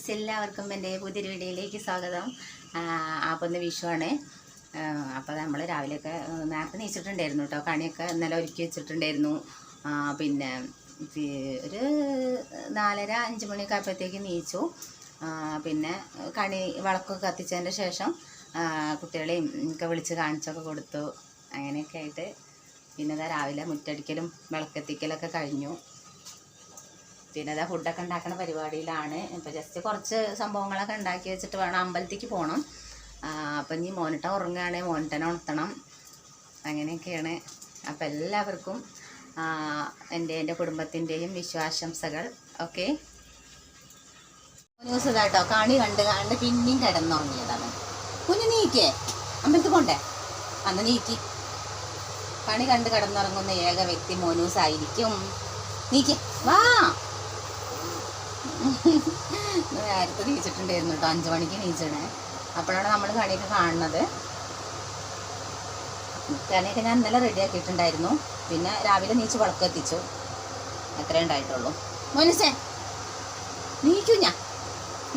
Friends എല്ലാവർക്കും എന്റെ പുതിയൊരു വീഡിയോയിലേക്ക് സ്വാഗതം. അപ്പോൾ ഒന്ന് വിഷുവാണ്. അപ്പോൾ നമ്മൾ രാവിലെയൊക്കെ നേരത്തെ നീച്ചിട്ടുണ്ടായിരുന്നു കേട്ടോ. കണിയൊക്കെ ഇന്നലെ ഒരുക്കി വെച്ചിട്ടുണ്ടായിരുന്നു. പിന്നെ ഒരു നാലര അഞ്ച് മണിയൊക്കെ ആയപ്പോഴത്തേക്ക് നീച്ചു. പിന്നെ കണി വളക്കൊക്കെ കത്തിച്ചതിന്റെ ശേഷം കുട്ടികളെയും ഒക്കെ വിളിച്ച് കാണിച്ചൊക്കെ കൊടുത്തു. അങ്ങനെയൊക്കെ ആയിട്ട് പിന്നെ രാവിലെ മുറ്റടിക്കലും വിളക്കെത്തിക്കലൊക്കെ കഴിഞ്ഞു. പിന്നെ അതാ ഫുഡൊക്കെ ഉണ്ടാക്കുന്ന പരിപാടിയിലാണ്. ഇപ്പം ജസ്റ്റ് കുറച്ച് സംഭവങ്ങളൊക്കെ ഉണ്ടാക്കി വെച്ചിട്ട് വേണം അമ്പലത്തേക്ക് പോകണം അപ്പം ഇനി മോനിട്ട ഉറങ്ങുകയാണ് മോനിട്ടനെ ഉണർത്തണം. അങ്ങനെയൊക്കെയാണ്. അപ്പം എല്ലാവർക്കും എന്റെ എന്റെ കുടുംബത്തിന്റെയും വിശ്വാശംസകൾ. ഓക്കെ? ന്യൂസ് ഇതാട്ടോ. കാണി കണ്ട് കണ്ട് പിന്നെയും കിടന്നുറങ്ങിയതാണ്. കുഞ്ഞു നീക്കേ. അമ്പലത്തിൽ പോണ്ടേ? അന്ന് നീക്കി. കണി കണ്ട് കിടന്നുറങ്ങുന്ന ഏക വ്യക്തി മോനൂസ് ആയിരിക്കും നീക്കി. വാ. നേരത്തെ നീച്ചിട്ടുണ്ടായിരുന്നു കേട്ടോ അഞ്ചു മണിക്ക് നീച്ചണേ. അപ്പോഴാണ് നമ്മൾ കണിയൊക്കെ കാണുന്നത്. കണിയൊക്കെ ഞാൻ ഇന്നലെ റെഡി ആക്കിയിട്ടുണ്ടായിരുന്നു. പിന്നെ രാവിലെ നീച്ച് വിളക്ക് എത്തിച്ചു അത്രേ ഉണ്ടായിട്ടുള്ളൂ. മോനുസേ നീക്കൂ ഞാൻ.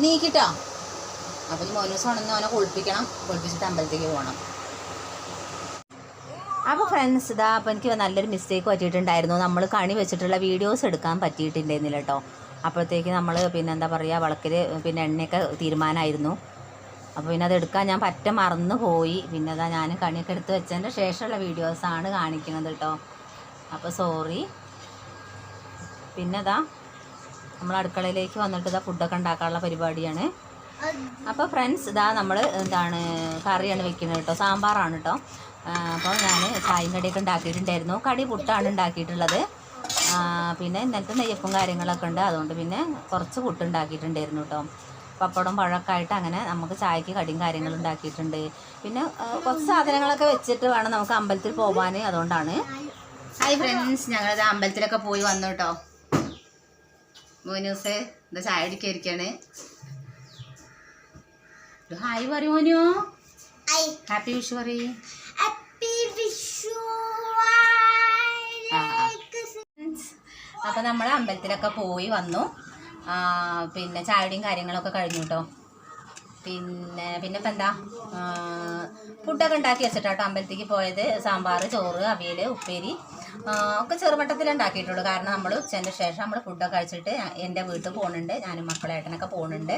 നീക്കിട്ടോ? അപ്പം മോനൂസ് ഉണന്ന് അവനെ കുളിപ്പിക്കണം. കുളിപ്പിച്ചിട്ട് അമ്പലത്തേക്ക് പോകണം. അപ്പോൾ ഫ്രണ്ട്സ് ഇതാ അപ്പോൾ എനിക്ക് നല്ലൊരു മിസ്റ്റേക്ക് പറ്റിയിട്ടുണ്ടായിരുന്നു. നമ്മൾ കണി വെച്ചിട്ടുള്ള വീഡിയോസ് എടുക്കാൻ പറ്റിയിട്ടുണ്ടായിരുന്നില്ല കേട്ടോ അപ്പോഴത്തേക്ക് നമ്മൾ പിന്നെ എന്താ പറയുക വിളക്കിൽ പിന്നെ എണ്ണയൊക്കെ തീരുമാനമായിരുന്നു. അപ്പോൾ പിന്നെ അത് എടുക്കാൻ ഞാൻ പറ്റ മറന്നു പോയി. പിന്നെ അതാ ഞാൻ കണിയൊക്കെ എടുത്ത് വെച്ചതിന്റെ ശേഷമുള്ള വീഡിയോസാണ് കാണിക്കുന്നത് കേട്ടോ അപ്പോൾ സോറി പിന്നെ അതാ നമ്മൾ അടുക്കളയിലേക്ക് വന്നിട്ട് ഇതാ ഫുഡൊക്കെ ഉണ്ടാക്കാനുള്ള പരിപാടിയാണ്. അപ്പോൾ ഫ്രണ്ട്സ് ഇതാ നമ്മൾ എന്താണ് കറിയാണ് വെക്കുന്നത് കേട്ടോ സാമ്പാറാണ് കേട്ടോ അപ്പോൾ ഞാൻ ചായയും കടിയൊക്കെ ഉണ്ടാക്കിയിട്ടുണ്ടായിരുന്നു. കടി പുട്ടാണ് ഉണ്ടാക്കിയിട്ടുള്ളത്. പിന്നെ ഇന്നലത്തെ നെയ്യപ്പും കാര്യങ്ങളൊക്കെ ഉണ്ട്. അതുകൊണ്ട് പിന്നെ കുറച്ച് പുട്ട് ഉണ്ടാക്കിയിട്ടുണ്ടായിരുന്നു കേട്ടോ പപ്പടം പഴമൊക്കെ ആയിട്ട് അങ്ങനെ നമുക്ക് ചായക്ക് കടിയും കാര്യങ്ങളും ഉണ്ടാക്കിയിട്ടുണ്ട്. പിന്നെ കുറച്ച് സാധനങ്ങളൊക്കെ വെച്ചിട്ട് വേണം നമുക്ക് അമ്പലത്തിൽ പോകാൻ അതുകൊണ്ടാണ്. ഹായ് ഫ്രണ്ട്സ് ഞങ്ങൾ അമ്പലത്തിലൊക്കെ പോയി വന്നു കേട്ടോ മോനൂസ് എന്താ ചായ അടിക്കായിരിക്കാണ് ഹായ് പറയൂ മോനു. ഹാപ്പി വിഷു പറയ്. അപ്പൊ നമ്മൾ അമ്പലത്തിലൊക്കെ പോയി വന്നു. പിന്നെ ചായയുടെയും കാര്യങ്ങളൊക്കെ കഴിഞ്ഞു കേട്ടോ പിന്നെ പിന്നെ ഇപ്പം എന്താ ഫുഡൊക്കെ ഉണ്ടാക്കി വെച്ചിട്ടാട്ടോ അമ്പലത്തേക്ക് പോയത്. സാമ്പാർ ചോറ് അവിയൽ ഉപ്പേരി. ഒക്കെ ചെറുമട്ടത്തിൽ ഉണ്ടാക്കിയിട്ടുള്ളൂ. കാരണം നമ്മൾ ഉച്ചേന്റെ ശേഷം നമ്മൾ ഫുഡൊക്കെ കഴിച്ചിട്ട് എന്റെ വീട്ടിൽ പോകുന്നുണ്ട് ഞാനും മക്കളേട്ടനൊക്കെ പോകുന്നുണ്ട്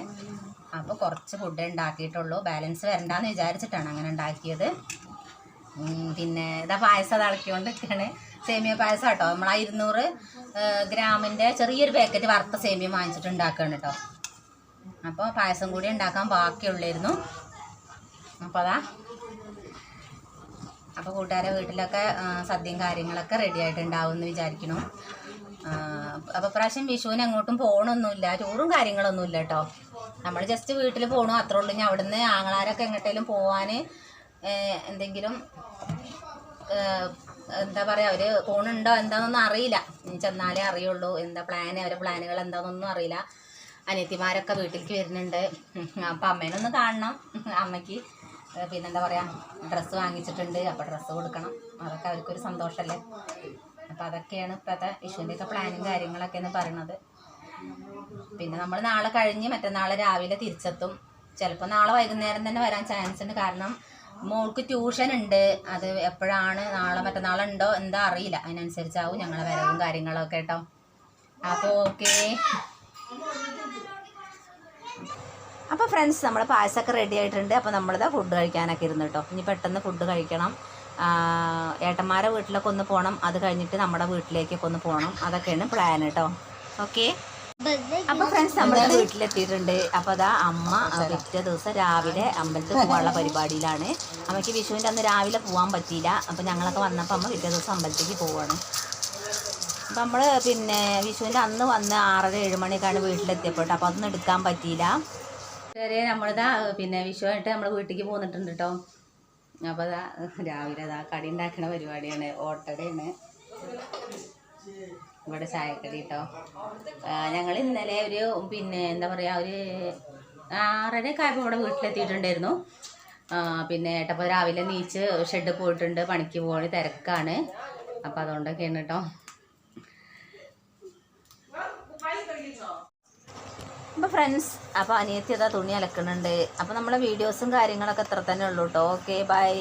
അപ്പോൾ കുറച്ച് ഫുഡ് ഉണ്ടാക്കിയിട്ടുള്ളൂ. ബാലൻസ് വരണ്ടെന്ന് വിചാരിച്ചിട്ടാണ് അങ്ങനെ ഉണ്ടാക്കിയത്. പിന്നെ ഇതാ പായസം തിളക്കിക്കൊണ്ട് നിൽക്കുകയാണ് സേമിയ പായസം കേട്ടോ. നമ്മൾ ആ ഇരുന്നൂറ് ഗ്രാമിന്റെ ചെറിയൊരു പാക്കറ്റ് വറുത്ത സേമിയ വാങ്ങിച്ചിട്ട് ഉണ്ടാക്കുകയാണ് കേട്ടോ. അപ്പോൾ പായസം കൂടി ഉണ്ടാക്കാൻ ബാക്കിയുള്ളായിരുന്നു. അപ്പോൾ അതാ. അപ്പോൾ കൂട്ടുകാരെ വീട്ടിലൊക്കെ സദ്യയും കാര്യങ്ങളൊക്കെ റെഡി ആയിട്ടുണ്ടാവും എന്ന് വിചാരിക്കണം അപ്പോൾ പ്രാവശ്യം വിഷുവിന് എങ്ങോട്ടും പോകണമൊന്നുമില്ല ടൂറും കാര്യങ്ങളൊന്നുമില്ല കേട്ടോ. നമ്മൾ ജസ്റ്റ് വീട്ടിൽ പോകണു അത്രേ ഉള്ളൂ. ഇനി അവിടുന്ന് ആങ്ങളാരൊക്കെ എങ്ങോട്ടേലും പോവാൻ എന്തെങ്കിലും എന്താ പറയുക അവർ പോണുണ്ടോ എന്താണെന്നൊന്നും അറിയില്ല. ചെന്നാലേ അറിയുള്ളൂ എന്താ പ്ലാൻ അവരെ പ്ലാനുകൾ എന്താണെന്നൊന്നും അറിയില്ല. അനിയത്തിമാരൊക്കെ വീട്ടിലേക്ക് വരുന്നുണ്ട്. അപ്പം അമ്മേനൊന്ന് കാണണം. അമ്മയ്ക്ക് പിന്നെ എന്താ പറയുക ഡ്രസ്സ് വാങ്ങിച്ചിട്ടുണ്ട്. അപ്പോൾ ഡ്രസ്സ് കൊടുക്കണം. അതൊക്കെ അവർക്കൊരു സന്തോഷമല്ലേ അപ്പോൾ അതൊക്കെയാണ് ഇപ്പോഴത്തെ വിഷുവിന്റെയൊക്കെ പ്ലാനും കാര്യങ്ങളൊക്കെ എന്ന് പറയണത്. പിന്നെ നമ്മൾ നാളെ കഴിഞ്ഞ് മറ്റന്നാൾ രാവിലെ തിരിച്ചെത്തും. ചിലപ്പോൾ നാളെ വൈകുന്നേരം തന്നെ വരാൻ ചാൻസ് ഉണ്ട്. കാരണം മോൾക്ക് ട്യൂഷൻ ഉണ്ട്. അത് എപ്പോഴാണ്? നാളെ മറ്റന്നാളുണ്ടോ? എന്താ അറിയില്ല. അതിനനുസരിച്ചാവും ഞങ്ങളെ വരവും കാര്യങ്ങളൊക്കെ കേട്ടോ. അപ്പോൾ ഓക്കെ അപ്പോൾ ഫ്രണ്ട്സ് നമ്മൾ പായസമൊക്കെ റെഡി ആയിട്ടുണ്ട്. അപ്പോൾ നമ്മളിതാ ഫുഡ് കഴിക്കാനൊക്കെ ഇരുന്നു കേട്ടോ. ഇനി പെട്ടെന്ന് ഫുഡ് കഴിക്കണം. ഏട്ടന്മാരെ വീട്ടിലൊക്കെ ഒന്ന് പോകണം അത് കഴിഞ്ഞിട്ട് നമ്മുടെ വീട്ടിലേക്കൊക്കെ ഒന്ന് പോകണം അതൊക്കെയാണ് പ്ലാൻ കേട്ടോ. ഓക്കെ അപ്പൊ ഫ്രണ്ട്സ് നമ്മുടെ വീട്ടിലെത്തിയിട്ടുണ്ട്. അപ്പൊ അതാ അമ്മ പിറ്റേ ദിവസം രാവിലെ അമ്പലത്തിൽ പോകാനുള്ള പരിപാടിയിലാണ്. അമ്മയ്ക്ക് വിഷുവിന്റെ അന്ന് രാവിലെ പോകാൻ പറ്റിയില്ല. അപ്പൊ ഞങ്ങളൊക്കെ വന്നപ്പോൾ അമ്മ പിറ്റേ ദിവസം അമ്പലത്തേക്ക് പോവാണ്. അപ്പം നമ്മൾ പിന്നെ വിഷുവിന്റെ അന്ന് വന്ന് ആറര ഏഴ് മണിക്കാണ് വീട്ടിലെത്തിയപ്പോട്ടെ. അപ്പോൾ അതൊന്നും എടുക്കാൻ പറ്റിയില്ല. വരെ നമ്മളിതാ പിന്നെ വിഷുവായിട്ട് നമ്മൾ വീട്ടിലേക്ക് പോന്നിട്ടുണ്ട് കേട്ടോ അപ്പോൾ അതാ രാവിലെ അതാ കടി ഉണ്ടാക്കുന്ന പരിപാടിയാണ്. ഓട്ടടയാണ്. ഇവിടെ ചായക്കടി കേട്ടോ ഞങ്ങൾ ഇന്നലെ ഒരു പിന്നെ എന്താ പറയുക ഒരു ആറര ആയപ്പോൾ ഇവിടെ വീട്ടിലെത്തിയിട്ടുണ്ടായിരുന്നു. പിന്നെ ഏട്ടപ്പോൾ രാവിലെ നീച്ച് ഷെഡ് പോയിട്ടുണ്ട് പണിക്ക് പോകണ തിരക്കാണ്. അപ്പം അതുകൊണ്ടൊക്കെയാണ് കേട്ടോ അപ്പോൾ ഫ്രണ്ട്സ് അപ്പോൾ അനിയത്തി അതാ തുണി അലക്കുന്നുണ്ട്. അപ്പോൾ നമ്മളെ വീഡിയോസും കാര്യങ്ങളൊക്കെ ഇത്ര തന്നെ ഉള്ളൂ കേട്ടോ ഓക്കെ ബൈ